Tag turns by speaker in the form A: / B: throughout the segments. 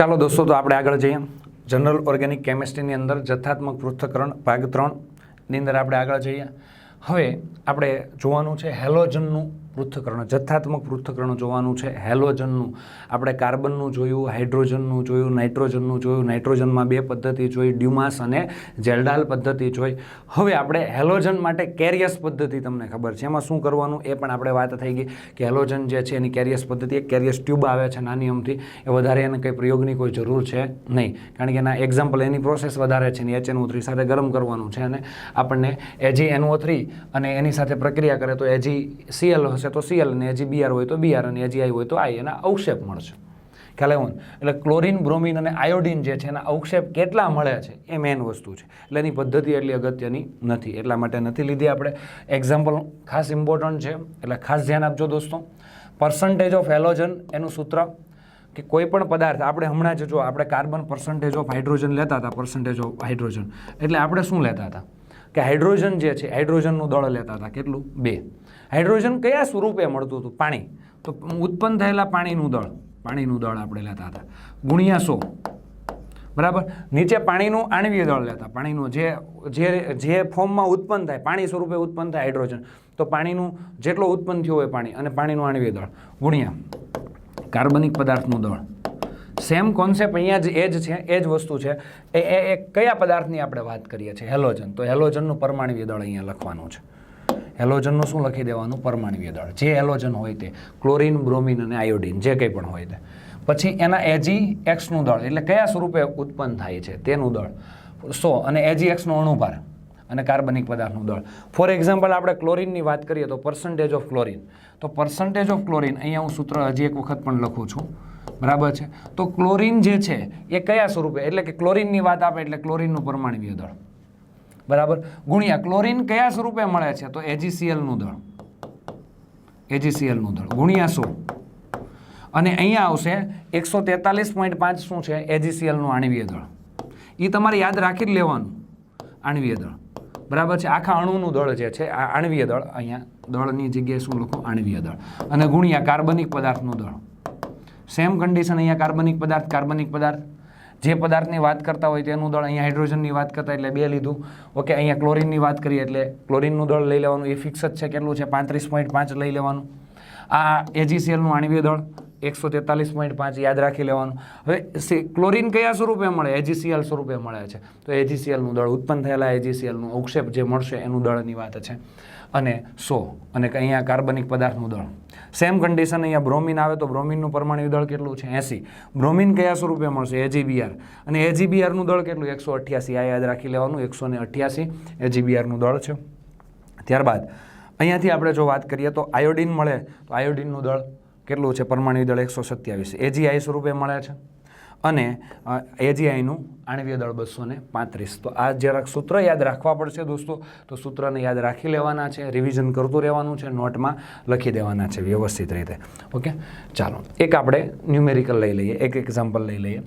A: ચાલો દોસ્તો, તો આપણે આગળ જઈએ. જનરલ ઓર્ગેનિક કેમિસ્ટ્રીની અંદર જથ્થાત્મક પૃથ્થકરણ ભાગ ત્રણની અંદર આપણે આગળ જઈએ. હવે આપણે જોવાનું છે હેલોજનનું પૃથ્થકરણ, જથ્થાત્મક પૃથ્થકરણ જોવાનું છે. હેલોજનનું આપણે કાર્બનનું જોયું, હાઇડ્રોજનનું જોયું, નાઇટ્રોજનનું જોયું, નાઇટ્રોજનમાં બે પદ્ધતિ જોઈ, ડ્યુમાસ અને જેલડાલ પદ્ધતિ જોઈ. હવે આપણે હેલોજન માટે કેરિયસ પદ્ધતિ તમને ખબર છે. એમાં શું કરવાનું? એ પણ આપણે વાત થઈ ગઈ કે હેલોજન જે છે એની કેરિયસ પદ્ધતિ, એક કેરિયસ ટ્યુબ આવે છે નાની અમથી એ વધારે એને કંઈ પ્રયોગની કોઈ જરૂર છે નહીં. કારણ કે એના એક્ઝામ્પલ એની પ્રોસેસ વધારે છે ને એચએનઓ થ્રી સાથે ગરમ કરવાનું છે અને આપણને એજી એનઓ થ્રી અને એની સાથે પ્રક્રિયા કરે તો એજી સીએલ હશે તો સીએલ અને હજી બીઆર હોય તો બીઆર અને એજી આઈ હોય તો આઈ એના અવક્ષેપ મળશે. ખ્યાલ આવ્યો એટલે ક્લોરિન, બ્રોમિન અને આયોડિન જે છે એના અવક્ષેપ કેટલા મળે છે એ મેઇન વસ્તુ છે. એટલે એની પદ્ધતિ એટલી અગત્યની નથી. એટલા માટે નથી લીધી આપણે. એક્ઝામ્પલ ખાસ ઇમ્પોર્ટન્ટ છે. એટલે ખાસ ધ્યાન આપજો દોસ્તો. પર્સન્ટેજ ઓફ હેલોજન એનું સૂત્ર કે કોઈ પણ પદાર્થ, આપણે હમણાં જ જો આપણે કાર્બન પર્સન્ટેજ ઓફ હાઇડ્રોજન લેતા હતા પર્સન્ટેજ ઓફ હાઇડ્રોજન એટલે આપણે શું લેતા હતા? કે હાઇડ્રોજન જે છે, હાઇડ્રોજનનું દળ લેતા હતા, કેટલું? બે. હાઇડ્રોજન કયા સ્વરૂપે મળતું હતું? પાણી. તો ઉત્પન્ન થયેલા પાણીનું દળ. પાણીનું દળ આપણે લેતા હતા. ગુણ્યા સો. બરાબર? નીચે પાણીનું આણવીય દળ લેતા. પાણીનું જે જે જે ફોર્મમાં ઉત્પન્ન થાય, પાણી સ્વરૂપે ઉત્પન્ન થાય હાઇડ્રોજન. તો પાણીનું જેટલો ઉત્પન્ન થયું હોય પાણી, અને પાણીનું આણવીય દળ. ગુણ્યા. કાર્બનિક પદાર્થનું દળ. સેમ કોન્સેપ્ટ અહીંયા જ, એ જ છે, એ જ વસ્તુ છે. એ એ કયા પદાર્થની આપણે વાત કરીએ છીએ? હેલોજન તો હેલોજનનું પરમાણવીય દળ અહીંયા લખવાનું છે. હેલોજનનું શું લખી દેવાનું? પરમાણવીય દળ. જે હેલોજન હોય તે. ક્લોરિન બ્રોમિન અને આયોડિન જે કંઈ પણ હોય તે. પછી એના એજી એક્સનું દળ, એટલે કયા સ્વરૂપે ઉત્પન્ન થાય છે? તેનું દળ. સો, અને એજી એક્સનો અણુભાર અને કાર્બનિક પદાર્થનું દળ. ફોર એક્ઝામ્પલ આપણે ક્લોરિનની વાત કરીએ તો પર્સન્ટેજ ઓફ ક્લોરિન તો પર્સન્ટેજ ઓફ ક્લોરિન અહીંયા હું સૂત્ર હજી એક વખત પણ લખું છું. બરાબર છે? તો ક્લોરિન જે છે, એ કયા સ્વરૂપે? એટલે કે ક્લોરિનની વાત આપે એટલે ક્લોરિનનું પરમાણવીય દળ બરાબર? ગુણ્યા, ક્લોરિન કયા સ્વરૂપે મળે છે? તો એજીસીએલનું દળ. એજીસીએલનું દળ. ગુણ્યા સો અને અહીંયા આવશે એકસો તેતાલીસ પોઈન્ટ પાંચ શું છે? એજીસીએલનું આણવીય દળ એ તમારે યાદ રાખી જ લેવાનું આણવીય દળ બરાબર છે? આખા અણુનું દળ જે છે, આ આણવીય દળ અહીંયા દળની જગ્યાએ શું લખો? આણવીય દળ અને ગુણ્યા, કાર્બનિક પદાર્થનું દળ. સેમ કન્ડિશન અહીંયા કાર્બનિક પદાર્થ કાર્બનિક પદાર્થ. જે પદાર્થની વાત કરતા હોય તેનું દળ અહીંયા હાઇડ્રોજનની વાત કરતા એટલે બે લીધું. ઓકે અહીંયા ક્લોરિનની વાત કરીએ એટલે ક્લોરિનનું દળ લઈ લેવાનું. એ ફિક્સ જ છે કેટલું છે? પાંત્રીસ પોઈન્ટ પાંચ લઈ લેવાનું. આ એજીસીએલનું આણવીય દળ એકસો તેતાલીસ પોઈન્ટ પાંચ યાદ રાખી લેવાનું. હવે ક્લોરિન કયા સ્વરૂપે મળે? એજીસીએલ સ્વરૂપે મળે છે. તો એજીસીએલનું દળ ઉત્પન્ન થયેલા એજીસીએલનું અવક્ષેપ જે મળશે એનું દળની વાત છે. અને સો, અને અહીંયા કાર્બનિક પદાર્થનું દળ. સેમ કન્ડિશન અહીંયા બ્રોમિન આવે તો બ્રોમિનનું પરમાણુ દળ કેટલું છે? એસી. બ્રોમિન કયા સ્વરૂપે મળશે? એજીબીઆર અને એજીબીઆરનું દળ કેટલું? એકસો અઠ્યાસી. આ યાદ રાખી લેવાનું, એકસો ને અઠ્યાસી એજીબીઆરનું દળ છે. ત્યારબાદ, અહીંયાથી આપણે જો વાત કરીએ તો આયોડિન મળે. તો આયોડિનનું દળ કેટલું છે? પરમાણુ દળ એકસો સત્યાવીસ. એજીઆઈ સ્વરૂપે મળે છે? અને એજીઆઈનું આણવીય દળ બસો ને પાંત્રીસ. તો આ જરાક સૂત્ર યાદ રાખવા પડશે દોસ્તો. તો સૂત્રને યાદ રાખી લેવાના છે રિવિઝન કરતું રહેવાનું છે, નોટમાં લખી દેવાના છે, વ્યવસ્થિત રીતે. ઓકે? ચાલો, એક આપણે ન્યુમેરિકલ લઈ લઈએ, એક એક્ઝામ્પલ લઈ લઈએ.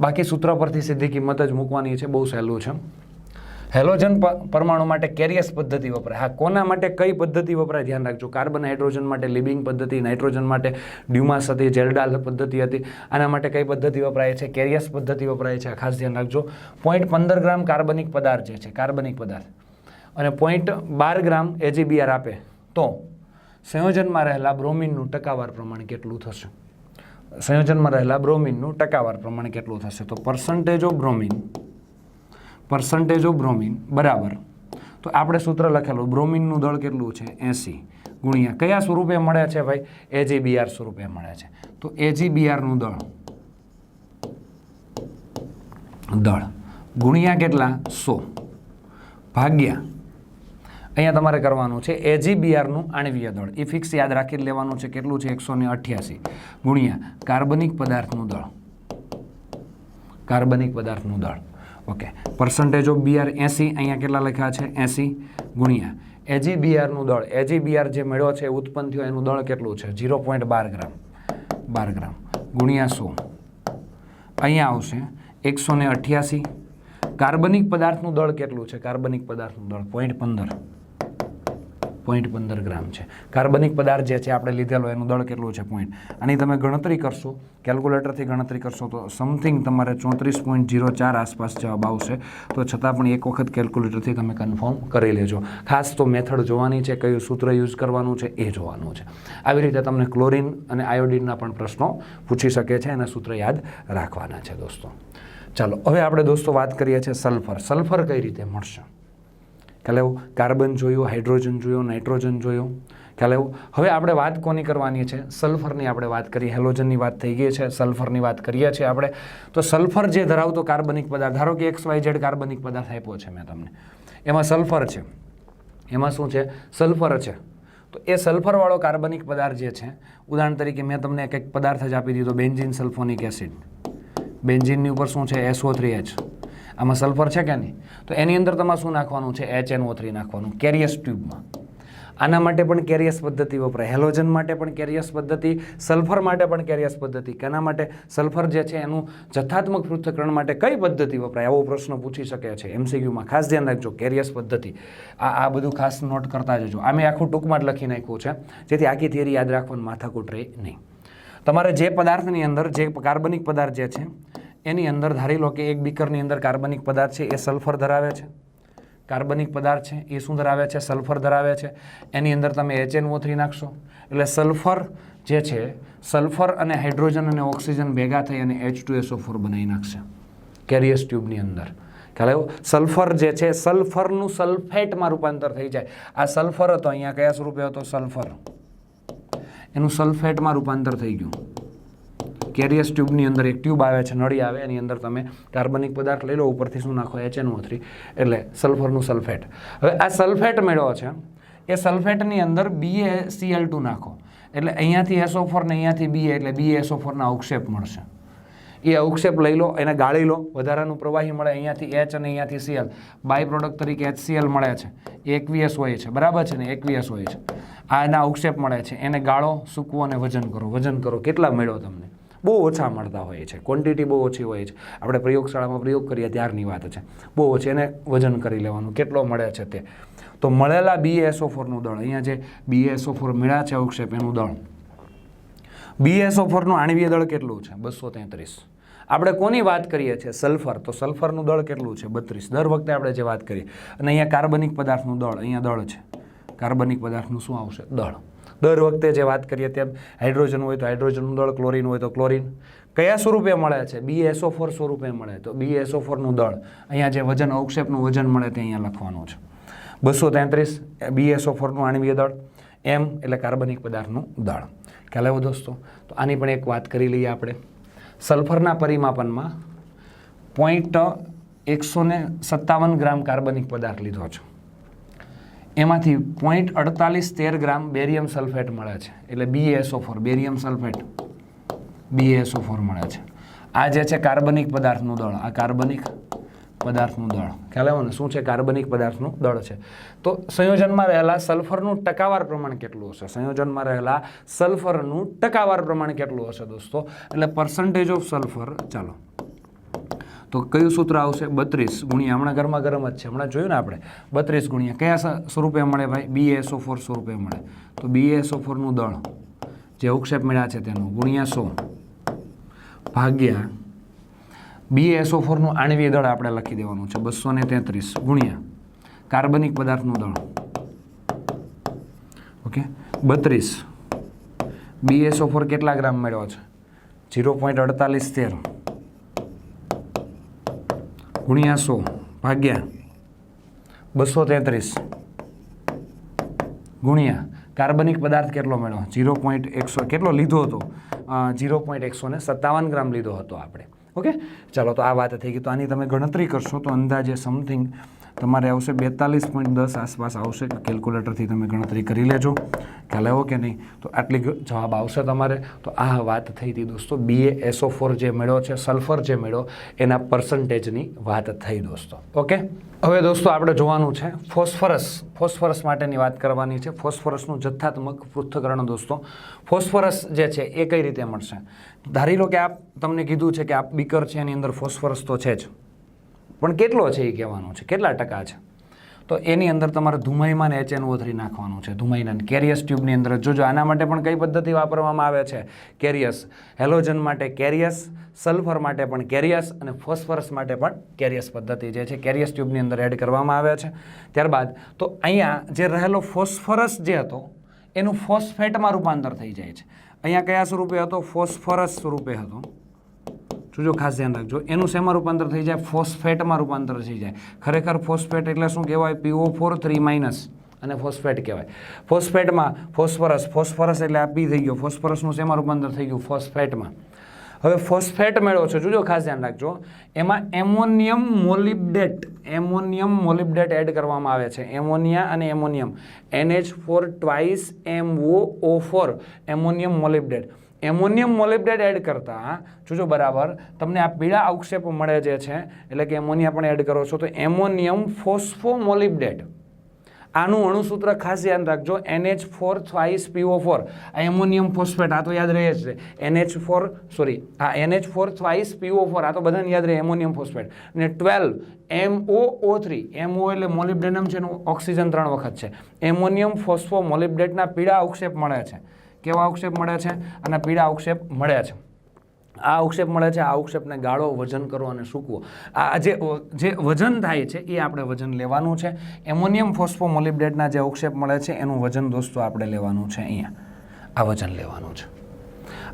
A: બાકી સૂત્ર પરથી સીધી કિંમત જ મૂકવાની છે, બહુ સહેલું છે. હેલોજન પરમાણુ માટે કેરિયસ પદ્ધતિ વપરાય. હા, કોના માટે કઈ પદ્ધતિ વપરાય? ધ્યાન રાખજો. કાર્બન, હાઇડ્રોજન માટે લિબિંગ પદ્ધતિ, નાઇટ્રોજન માટે ડ્યુમાસ હતી જેલડાલ પદ્ધતિ હતી. આના માટે કઈ પદ્ધતિ વપરાય છે? કેરિયસ પદ્ધતિ વપરાય છે. ખાસ ધ્યાન રાખજો. પોઈન્ટ પંદર ગ્રામ કાર્બનિક પદાર્થ જે છે, કાર્બનિક પદાર્થ. અને પોઈન્ટ બાર ગ્રામ એજીબીઆર આપે. તો સંયોજનમાં રહેલા બ્રોમિનનું ટકાવાર પ્રમાણ કેટલું થશે? સંયોજનમાં રહેલા બ્રોમિનનું ટકાવાર પ્રમાણ કેટલું થશે? તો percentage of bromine percentage of bromine બરાબર. તો આપણે સૂત્ર લખેલું બ્રોમિનનું દળ કેટલું છે? એંસી. ગુણ્યા, કયા સ્વરૂપે મળે છે ભાઈ? એજીબીઆર સ્વરૂપે મળે છે. તો એજીબીઆરનું દળ. દળ. ગુણ્યા કેટલા? સો. ભાગ્યા. અહીંયા તમારે કરવાનું છે એજીબીઆરનું આણવીય દળ. એ ફિક્સ યાદ રાખી લેવાનું છે કેટલું છે? એકસો ને અઠ્યાસી. ગુણ્યા, કાર્બનિક પદાર્થનું દળ. કાર્બનિક પદાર્થનું દળ. ઓકે. પર્સન્ટેજ ઓફ બીઆર એંસી, અહીંયા કેટલા લખ્યા છે? એંસી ગુણ્યા. એજીબીઆરનું દળ. એજીબીઆર જે મેળવ્યો છે ઉત્પન્ન થયો, એનું દળ કેટલું છે? ઝીરો પોઈન્ટ બાર ગ્રામ. બાર ગ્રામ. ગુણ્યા સો. અહીંયા આવશે. એકસો ને અઠ્યાસી. કાર્બનિક પદાર્થનું દળ કેટલું છે? કાર્બનિક પદાર્થનું દળ. પોઈન્ટ પંદર. પોઈન્ટ પંદર ગ્રામ છે. કાર્બનિક પદાર્થ જે છે આપણે લીધેલો, એનું દળ કેટલું છે પોઈન્ટ આની તમે ગણતરી કરશો કેલ્ક્યુલેટરથી ગણતરી કરશો, તો સમથિંગ તમારે ચોત્રીસ પોઈન્ટ જીરો ચાર આસપાસ જવાબ આવશે. તો છતાં પણ એક વખત કેલ્ક્યુલેટરથી તમે કન્ફર્મ કરી લેજો. ખાસ તો મેથડ જોવાની છે, કયું સૂત્ર યુઝ કરવાનું છે, એ જોવાનું છે. આવી રીતે તમને ક્લોરિન અને આયોડિનના પણ પ્રશ્નો પૂછી શકે છે અને સૂત્ર યાદ રાખવાના છે દોસ્તો. ચાલો, હવે આપણે દોસ્તો વાત કરીએ છીએ સલ્ફર સલ્ફર કઈ રીતે મળશે? ખ્યાલ એવું કાર્બન જોયું, હાઇડ્રોજન જોયું, નાઇટ્રોજન જોયું. ખ્યાલ એવું હવે આપણે વાત કોની કરવાની છે? સલ્ફરની આપણે વાત કરી. હેલોજનની વાત થઈ ગઈ છે. સલ્ફરની વાત કરીએ છીએ આપણે. તો સલ્ફર જે ધરાવતો કાર્બનિક પદાર્થ, ધારો કે એક્સ, વાય, ઝેડ કાર્બનિક પદાર્થ આપ્યો છે મેં તમને. એમાં સલ્ફર છે. એમાં શું છે? સલ્ફર છે. તો એ સલ્ફરવાળો કાર્બનિક પદાર્થ જે છે, ઉદાહરણ તરીકે મેં તમને કંઈક પદાર્થ જ આપી દીધો, બેન્ઝિન સલ્ફોનિક એસિડ. બેન્ઝિનની ઉપર શું છે? SO three H. આમાં સલ્ફર છે કે નહીં? તો એની અંદર તમારે શું નાખવાનું છે? એચ એન ઓ થ્રી નાખવાનું કેરિયસ ટ્યુબમાં. આના માટે પણ કેરિયસ પદ્ધતિ વપરાય. હેલોજન માટે પણ કેરિયસ પદ્ધતિ, સલ્ફર માટે પણ કેરિયસ પદ્ધતિ. કેના માટે? સલ્ફર જે છે એનું જથ્થાત્મક પૃથ્થકરણ માટે કઈ પદ્ધતિ વપરાય? આવો પ્રશ્ન પૂછી શકે છે. એમસીક્યુમાં ખાસ ધ્યાન રાખજો કેરિયસ પદ્ધતિ. આ આ બધું ખાસ નોટ કરતા જજો. આ મેં આખું ટૂંકમાં જ લખી નાખ્યું છે. જેથી આખી થિયરી યાદ રાખવાનું માથાકૂટ રહે નહીં. તમારે જે પદાર્થની અંદર, જે કાર્બનિક પદાર્થ જે છે એની અંદર ધારી લો કે એક બીકરની અંદર કાર્બનિક પદાર્થ છે, એ સલ્ફર ધરાવે છે. કાર્બનિક પદાર્થ છે, એ શું ધરાવે છે? સલ્ફર ધરાવે છે. એની અંદર તમે એચએનઓ થ્રી નાખશો. એટલે સલ્ફર જે છે, સલ્ફર અને હાઇડ્રોજન અને ઓક્સિજન ભેગા થઈ અને એચ ટુ એસો ફોર બનાવી નાખશે. કેરિયસ ટ્યુબની અંદર. ખ્યાલ આવ્યો? સલ્ફર જે છે, સલ્ફરનું સલ્ફેટમાં રૂપાંતર થઈ જાય. આ સલ્ફર હતો, અહીંયા કયા સ્વરૂપે હતો? સલ્ફર. એનું સલ્ફેટમાં રૂપાંતર થઈ ગયું. કેરિયસ ટ્યુબની અંદર એક ટ્યુબ આવે છે, નળી આવે, એની અંદર તમે કાર્બનિક પદાર્થ લઈ લો, ઉપરથી શું નાખો? એચએનઓ થ્રી એટલે સલ્ફરનું સલ્ફેટ. હવે આ સલ્ફેટ મેળવો છે. એ સલ્ફેટની અંદર બીએ સીએલ ટુ નાખો. એટલે અહીંયાથી એસો ફોર ને અહીંયાથી બીએ એટલે બીએ એસો ફોરના અવક્ષેપ મળશે. એ અવક્ષેપ લઈ લો, એને ગાળી લો. વધારાનું પ્રવાહી મળે અહીંયાથી એચ અને અહીંયાથી સીએલ બાય પ્રોડક્ટ તરીકે એચસીએલ મળે છે. એકવીએસ હોય છે. બરાબર છે ને? એકવીએસ હોય છે. આ એના અવક્ષેપ મળે છે. એને ગાળો, સૂકવો અને વજન કરો. વજન કરો. કેટલા મેળવો તમને? બહુ ઓછા મળતા હોય છે. ક્વોન્ટિટી બહુ ઓછી હોય છે. આપણે પ્રયોગશાળામાં પ્રયોગ કરીએ ત્યારની વાત છે. બહુ ઓછી એને વજન કરી લેવાનું. કેટલો મળે છે તે? તો મળેલા બીએસઓ ફોરનું દળ. અહીંયા જે બીએસઓ ફોર મળ્યા છે અવક્ષેપ, એનું દળ. બીએસઓ ફોરનું આણવીય દળ કેટલું છે? બસો તેત્રીસ. આપણે કોની વાત કરીએ છીએ? સલ્ફર. તો સલ્ફરનું દળ કેટલું છે? બત્રીસ. દર વખતે આપણે જે વાત કરીએ. અને અહીંયા કાર્બનિક પદાર્થનું દળ. અહીંયા દળ છે. કાર્બનિક પદાર્થનું શું આવશે? દળ. દર વખતે જે વાત કરીએ તેમ હાઇડ્રોજન હોય તો હાઇડ્રોજનનું દળ, ક્લોરિન હોય તો ક્લોરિન. કયા સ્વરૂપે મળે છે? બી એસો ફોર સ્વરૂપે મળે તો બી એસો ફોરનું દળ. અહીંયા જે વજન, અવક્ષેપનું વજન મળે તે અહીંયા લખવાનું છે. બસો તેત્રીસ બી એસો ફોરનું આણવીય દળ એમ એટલે કાર્બનિક પદાર્થનું દળ. ખ્યાલ આવ્યો દોસ્તો? તો આની પણ એક વાત કરી લઈએ આપણે. સલ્ફરના પરિમાપનમાં પોઈન્ટ એકસો ને સત્તાવન ગ્રામ કાર્બનિક પદાર્થ લીધો છે. એમાંથી પોઈન્ટ અડતાલીસ તેર ગ્રામ બેરિયમ સલ્ફેટ મળે છે. એટલે BSO four barium sulphate BSO four મળે છે. આ જે છે કાર્બનિક પદાર્થનું દળ, આ કાર્બનિક પદાર્થનું દળ. ખ્યાલ આવ્યો ને? શું છે કાર્બનિક પદાર્થનું દળ છે? તો સંયોજનમાં રહેલા સલ્ફરનું ટકાવાર પ્રમાણ કેટલું હશે? સંયોજનમાં રહેલા સલ્ફરનું ટકાવાર પ્રમાણ કેટલું હશે દોસ્તો? એટલે પર્સન્ટેજ ઓફ સલ્ફર ચાલો. તો કયું સૂત્ર આવશે? બત્રીસ ગુણ્યા, હમણાં ગરમા ગરમ જ છે. હમણાં જોયું ને આપણે? બત્રીસ ગુણ્યા. કયા સ્વરૂપે મળે ભાઈ? બી એસો ફોર સ્વરૂપે મળે. તો બી એસો ફોરનું દળ. જે ઉક્ષેપ મળ્યા છે તેનું. ગુણ્યા સો. ભાગ્યા. બી એસો ફોરનું આણવીય દળ આપણે લખી દેવાનું છે. બસો ને તેત્રીસ. ગુણ્યા. કાર્બનિક પદાર્થનું દળ. ઓકે? બત્રીસ. બી એસો ફોર કેટલા ગ્રામ મેળવ્યો છે? જીરો પોઈન્ટ અડતાલીસ તેર. ગુણ્યા સો ભાગ્યા બસો તેત્રીસ ગુણ્યા. કાર્બનિક પદાર્થ કેટલો મળ્યો? જીરો પોઈન્ટ એકસો. કેટલો લીધો હતો? જીરો પોઈન્ટ એકસો ને સત્તાવન ગ્રામ લીધો હતો આપણે. ઓકે? ચાલો, તો આ વાત થઈ ગઈ. તો આની તમે ગણતરી કરશો તો અંદાજે સમથિંગ તમારે આવશે બેતાલીસ પોઈન્ટ દસ આસપાસ આવશે. કેલ્ક્યુલેટરથી તમે ગણતરી કરી લેજો. ખ્યાલ આવ્યો કે નહીં? તો આટલી જવાબ આવશે તમારે. તો આ વાત થઈ હતી દોસ્તો બીએ એસો ફોર જે મેળ્યો છે સલ્ફર જે મેળ્યો એના પર્સન્ટેજની વાત થઈ દોસ્તો. ઓકે હવે દોસ્તો આપણે જોવાનું છે ફોસ્ફરસ. ફોસ્ફરસ માટેની વાત કરવાની છે. ફોસ્ફરસનું જથ્થાત્મક પૃથ્થકરણ દોસ્તો. ફોસ્ફરસ જે છે એ કઈ રીતે મળશે? ધારી લો કે આપ તમને કીધું છે કે આ બીકર છે, એની અંદર ફોસ્ફરસ તો છે જ. પણ કેટલો છે એ કહેવાનું છે? કેટલા ટકા છે? તો એની અંદર તમારે ધુમાઈમાં ને એચએનઓ થ્રી નાખવાનું છે, ધુમાઈના કેરિયસ ટ્યુબની અંદર. જોજો આના માટે પણ કઈ પદ્ધતિ વાપરવામાં આવે છે? કેરિયસ હેલોજન માટે કેરિયસ સલ્ફર માટે પણ કેરિયસ અને ફોસ્ફરસ માટે પણ કેરિયસ પદ્ધતિ જે છે કેરિયસ ટ્યુબની અંદર એડ કરવામાં આવે છે. ત્યારબાદ તો અહીંયા જે રહેલો ફોસ્ફરસ જે હતો, એનું ફોસ્ફેટમાં રૂપાંતર થઈ જાય છે. અહીંયા કયા સ્વરૂપે હતો? ફોસ્ફરસ સ્વરૂપે હતો. જોજો ખાસ ધ્યાન રાખજો. એનું શેમાં રૂપાંતર થઈ જાય? ફોસ્ફેટમાં રૂપાંતર થઈ જાય. ખરેખર ફોસ્ફેટ એટલે શું કહેવાય? પીઓ ફોર થ્રી માઇનસ અને ફોસ્ફેટ કહેવાય. ફોસ્ફેટમાં ફોસ્ફરસ ફોસ્ફરસ એટલે આ પી થઈ ગયો. ફોસ્ફરસનું શેમાં રૂપાંતર થઈ ગયું? ફોસ્ફેટમાં. હવે ફોસ્ફેટ મેળવો છો. જોજો, ખાસ ધ્યાન રાખજો. એમાં ammonium molybdate ammonium molybdate add કરવામાં આવે છે. એમોનિયા અને ammonium. NH four twice M O four ammonium molybdate. Ammonium molybdate add કરતાં, જોજો બરાબર, તમને આ પીળા અવક્ષેપ મળે જે છે, એટલે કે એમોનિયા પણ એડ કરો છો, તો એમોનિયમ ફોસ્ફોમોલિબ્ડેટ આનું અણુસૂત્ર ખાસ યાદ રાખજો, NH four twice PO four. આ એમોનિયમ ફોસ્ફેટ, આ તો યાદ રહે જ છે. એનએચ ફોર સોરી આ NH four twice PO four, આ તો બધાને યાદ રહે, એમોનિયમ ફોસ્ફેટ. અને twelve, M O three MO એટલે મોલિબ્ડેનમ છે, એનું ઓક્સિજન ત્રણ વખત છે. એમોનિયમ ફોસ્ફો મોલિબ્ડેટના પીળા અવક્ષેપ મળે છે. કેવા અવક્ષેપ મળે છે અને પીળા અવક્ષેપ મળે છે. આ અવક્ષેપ મળે છે, આ અવક્ષેપને ગાળો, વજન કરો અને સૂકવો. આ જે જે વજન થાય છે, એ આપણે વજન લેવાનું છે. એમોનિયમ ફોસ્ફોમોલિબ્ડેટના જે અવક્ષેપ મળે છે, એનું વજન દોસ્તો આપણે લેવાનું છે અહીંયા. આ વજન લેવાનું છે.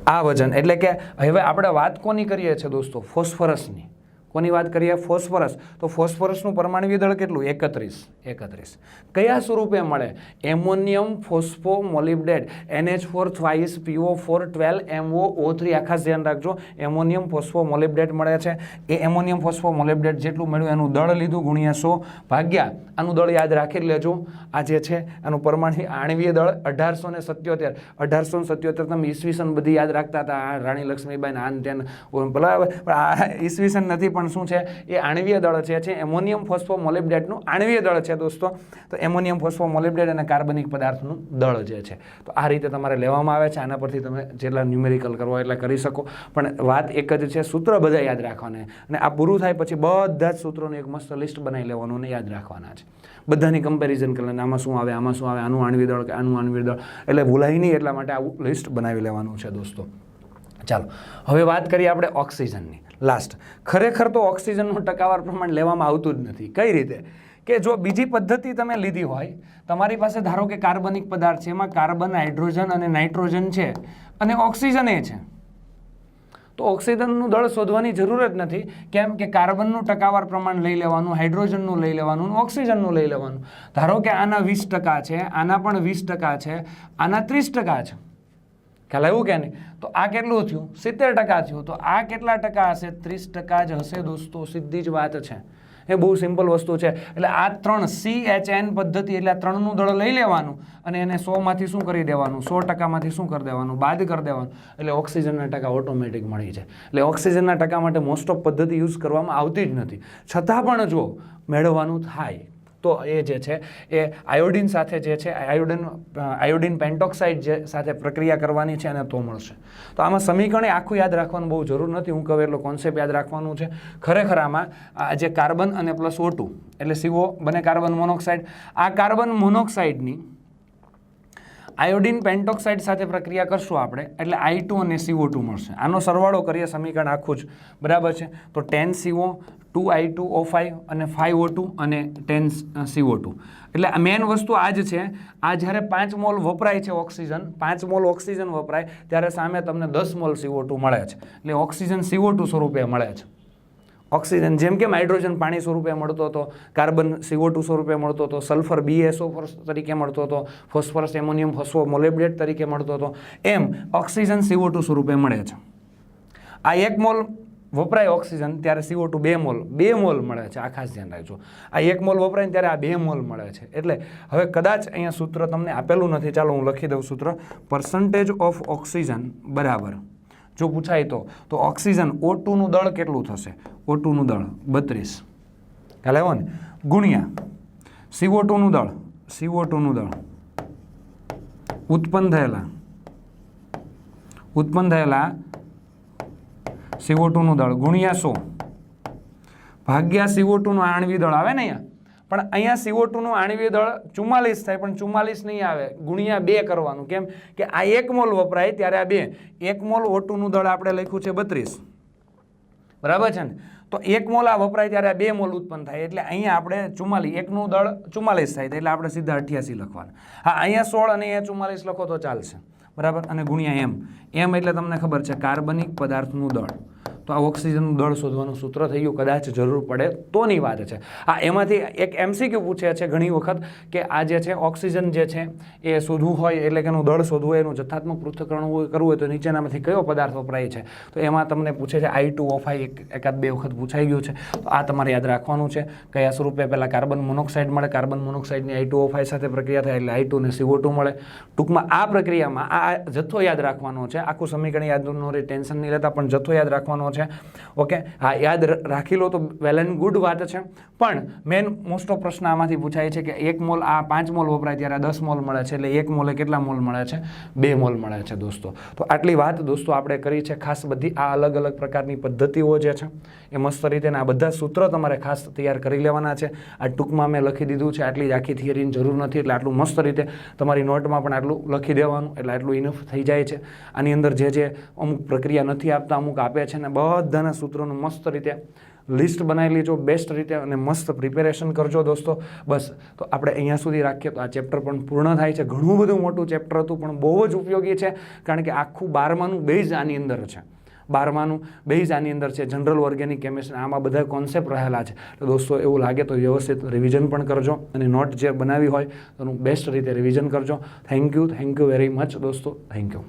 A: આ વજન, એટલે કે હવે આપણે વાત કોની કરીએ છીએ દોસ્તો? ફોસ્ફરસની. કોની વાત કરીએ? ફોસ્ફરસ. તો ફોસ્ફરસનું પરમાણવીય દળ કેટલું? એકત્રીસ. એકત્રીસ. કયા સ્વરૂપે મળે? Ammonium, phospho, molybdate, NH four twice PO four twelve MO O three. આ ખાસ ધ્યાન રાખજો. એમોનિયમ, ફોસ્ફો, મોલિબ્ડેટ મળે છે. એ એમોનિયમ, ફોસ્ફો, મોલિબ્ડેટ જેટલું મળ્યું એનું દળ લીધું ગુણ્યા સો ભાગ્યા. આનું દળ યાદ રાખી લેજો. આ જે છે આનું પરમાણુ આણવીય દળ અઢારસો ને સત્યોતેર. અઢારસો ને સત્યોતેર તમે ઈસવીસન બધી યાદ રાખતા હતા. રાણી લક્ષ્મીબાઈ આન તેન બરાબર આ ઈસવીસન નથી, પણ શું છે? એ આણવીય દળ છે, જે એમોનિયમ ફોસ્ફો મોલિબ્ડેટનું આણવીય દળ છે દોસ્તો. તો એમોનિયમ ફોસ્ફો મોલિબ્ડેટ અને કાર્બનિક પદાર્થનું દળ જે છે. તો આ રીતે તમારે લેવામાં આવે છે. આના પરથી તમે જેટલા ન્યુમેરિકલ કરવો એટલા કરી શકો. પણ વાત એક જ છે, સૂત્ર બધા યાદ રાખવાના. અને આ પૂરું થાય પછી બધા જ સૂત્રોનું એક મસ્ત લિસ્ટ બનાવી લેવાનું અને યાદ રાખવાના છે. બધાની કમ્પેરિઝન કરી આમાં શું આવે, આમાં શું આવે, આનું આણવી દળ કે આનું આણવી દળ. એટલે ભૂલાય નહીં એટલા માટે આવું લિસ્ટ બનાવી લેવાનું છે દોસ્તો. ચાલો, હવે વાત કરીએ આપણે ઓક્સિજનની. લાસ્ટ ખરેખર તો ઓક્સિજનનું ટકાવાર પ્રમાણ લેવામાં આવતું જ નથી. કઈ રીતે? કે જો બીજી પદ્ધતિ તમે લીધી હોય, તમારી પાસે ધારો કે કાર્બનિક પદાર્થ છે, એમાં કાર્બન, હાઇડ્રોજન અને નાઇટ્રોજન છે અને ઓક્સિજન એ છે. તો ઓક્સિજનનું દળ શોધવાની જરૂર જ નથી. કેમ કે કાર્બનનું ટકાવાર પ્રમાણ લઈ લેવાનું, હાઇડ્રોજનનું લઈ લેવાનું ઓક્સિજનનું લઈ લેવાનું. ધારો કે આના વીસ ટકા છે, આના પણ વીસ ટકા છે, આના ત્રીસ ટકા છે. ખ્યાલ આવ્યું કે નહીં? તો આ કેટલું થયું? સિત્તેર ટકા થયું. તો આ કેટલા ટકા હશે? ત્રીસ ટકા જ હશે દોસ્તો, સીધી જ વાત છે. એ બહુ સિમ્પલ વસ્તુ છે. એટલે આ ત્રણ સી એચ એન પદ્ધતિ, એટલે આ ત્રણનું દળ લઈ લેવાનું અને એને સોમાંથી શું કરી દેવાનું? સો ટકામાંથી શું કરી દેવાનું? બાદ કરી દેવાનું. એટલે ઓક્સિજનના ટકા ઓટોમેટિક મળી જાય. એટલે ઓક્સિજનના ટકા માટે મોસ્ટ ઓફ પદ્ધતિ યુઝ કરવામાં આવતી જ નથી. છતાં પણ જો મેળવવાનું થાય તો એ જે છે, એ આયોડિન સાથે જે છે આયોડિન આયોડિન પેન્ટોક્સાઇડ જે સાથે પ્રક્રિયા કરવાની છે અને તો મળશે. તો આમાં સમીકરણે આખું યાદ રાખવાનું બહુ જરૂર નથી. હું કહું એટલો કોન્સેપ્ટ યાદ રાખવાનું છે. ખરેખર આમાં આ જે કાર્બન અને પ્લસ ઓટુ એટલે સીઓ બને કાર્બન મોનોક્સાઇડ આ કાર્બન મોનોક્સાઇડની આયોડિન પેન્ટોક્સાઇડ સાથે પ્રક્રિયા કરશું આપણે, એટલે આઈ ટુ અને સીઓ ટુ મળશે. આનો સરવાળો કરીએ સમીકરણ આખું જ. બરાબર છે? તો ten CO two I two O five અને ફાઇવ ઓ ટુ અને ટેન સીઓ ટુ. એટલે આ મેન વસ્તુ આ જ છે, આ જ્યારે પાંચ મોલ વપરાય છે ઓક્સિજન, પાંચ મોલ ઓક્સિજન વપરાય, ત્યારે સામે તમને દસ મોલ સીઓ ટુ મળે છે. એટલે ઓક્સિજન સીઓ ટુ સ્વરૂપે મળે છે. ઓક્સિજન જેમ કેમ હાઇડ્રોજન પાણી સ્વરૂપે મળતો હતો, કાર્બન સીઓ ટુ સ્વરૂપે મળતો હતો, સલ્ફર બીએસઓ તરીકે મળતો હતો, ફોસ્ફરસ, એમોનિયમ ફોસ્ફો મોલેબ્ડેટ તરીકે મળતો હતો. એમ ઓક્સિજન સીઓ ટુ સ્વરૂપે મળે છે. આ એક મોલ વપરાય ઓક્સિજન, ત્યારે સીઓ ટુ બે મોલ. બે મોલ મળે છે આ ખાસ ધ્યાન રાખજો આ એક મોલ વપરાય ત્યારે આ બે મોલ મળે છે. એટલે હવે કદાચ અહીંયા સૂત્ર તમને આપેલું નથી. ચાલો હું લખી દઉં સૂત્ર. પર્સન્ટેજ ઓફ ઓક્સિજન બરાબર. જો પૂછાય તો તો ઓક્સિજન ઓ ટુનું દળ કેટલું થશે? ઓ ટુનું દળ બત્રીસ. ખ્યાલ આવ્યો ને? ગુણ્યા. સીઓ ટુનું દળ. સીઓ ટુનું દળ. ઉત્પન્ન થયેલા. ઉત્પન્ન થયેલા સીઓ ટુનું દળ. ગુણ્યા સો. ભાગ્યા સીઓ ટુનું આણવી દળ આવે ને અહીંયા? પણ અહીંયા સીઓ ટુનું આણવી દળ ચુમ્માલીસ થાય, પણ ચુમ્માલીસ નહીં આવે. ગુણ્યા બે કરવાનું. કેમ કે આ એક મોલ વપરાય, ત્યારે આ બે. એક મોલ ઓટુનું દળ આપણે લખ્યું છે બત્રીસ. બરાબર છે ને? તો એક મોલ આ વપરાય, ત્યારે આ બે મોલ ઉત્પન્ન થાય. એટલે અહીંયા આપણે ચુમ્માલીસ, એકનું દળ ચુમ્માલીસ થાય. એટલે આપણે સીધા અઠ્યાસી લખવાના. હા, અહીંયા સોળ અને અહીંયા ચુમ્માલીસ લખો તો ચાલશે. બરાબર? અને ગુણ્યા એમ. એમ એટલે તમને ખબર છે કાર્બનિક પદાર્થનું દળ. તો આ ઓક્સિજનનું દળ શોધવાનું સૂત્ર થઈ ગયું. કદાચ જરૂર પડે તોની વાત છે. આ એમાંથી એક એમસીક્યુ પૂછે છે ઘણી વખત કે આ જે છે ઓક્સિજન જે છે એ શોધવું હોય એટલે કે એનું દળ શોધવું હોય, એનું જથ્થાત્મક પૃથ્થકરણ કરવું હોય તો નીચેનામાંથી કયો પદાર્થ વપરાય છે? તો એમાં તમને પૂછે છે આઈ ટુ એક એકાદ બે વખત પૂછાઈ ગયું છે. તો આ તમારે યાદ રાખવાનું છે કયા સ્વરૂપે પહેલાં કાર્બન મોનોક્સાઇડ મળે. કાર્બન મોનોક્સાઇડની આઈ ટુ ઓફાઈ સાથે પ્રક્રિયા થાય એટલે આઈ ટુ ને સીઓ ટુ મળે. ટૂંકમાં આ પ્રક્રિયામાં આ આ જથ્થો યાદ રાખવાનો છે. આખું સમીકરણ યાદ ન રહે, ટેન્શન નહીં લેતા, પણ જથ્થો યાદ રાખવાનો છે. ઓકે? હા, યાદ રાખી લો તો વેલ એન્ડ ગુડ વાત છે. પણ મેન મોસ્ટ ઓફ પ્રશ્ન આમાંથી પૂછાય છે કે એક મોલ, આ પાંચ મોલ વપરાય ત્યારે દસ મોલ મળે છે, એટલે એક મોલે કેટલા મોલ મળે છે? બે મોલ મળે છે, દોસ્તો. તો આટલી વાત, દોસ્તો, આપણે કરી છે. ખાસ બધી આ અલગ અલગ પ્રકારની પદ્ધતિઓ જે છે, એ મસ્ત રીતેને આ બધા સૂત્રો તમારે ખાસ તૈયાર કરી લેવાના છે. આ ટૂંકમાં મેં લખી દીધું છે. આટલી જ આખી થિયરીની જરૂર નથી, એટલે આટલું મસ્ત રીતે તમારી નોટમાં પણ આટલું લખી દેવાનું, એટલે આટલું ઇનફ થઈ જાય છે. આની અંદર જે જે અમુક પ્રક્રિયા નથી આપતા, અમુક આપે છે ને બધાના સૂત્રોનું મસ્ત રીતે લિસ્ટ બનાવી લેજો બેસ્ટ રીતે અને મસ્ત પ્રિપેરેશન કરજો દોસ્તો. બસ, તો આપણે અહીંયા સુધી રાખીએ. તો આ ચેપ્ટર પણ પૂર્ણ થાય છે. ઘણું બધું મોટું ચેપ્ટર હતું, પણ બહુ જ ઉપયોગી છે, કારણ કે આખું બારમાનું બેઝ આની અંદર છે. બારમાનું. બેઝ આની અંદર છે જનરલ ઓર્ગેનિક કેમિસ્ટ્રી આમાં બધા કોન્સેપ્ટ રહેલા છે. તો દોસ્તો, એવું લાગે તો વ્યવસ્થિત રિવિઝન પણ કરજો અને નોટ જે બનાવી હોય, તો બેસ્ટ રીતે રિવિઝન કરજો. Thank you thank you very much દોસ્તો. Thank you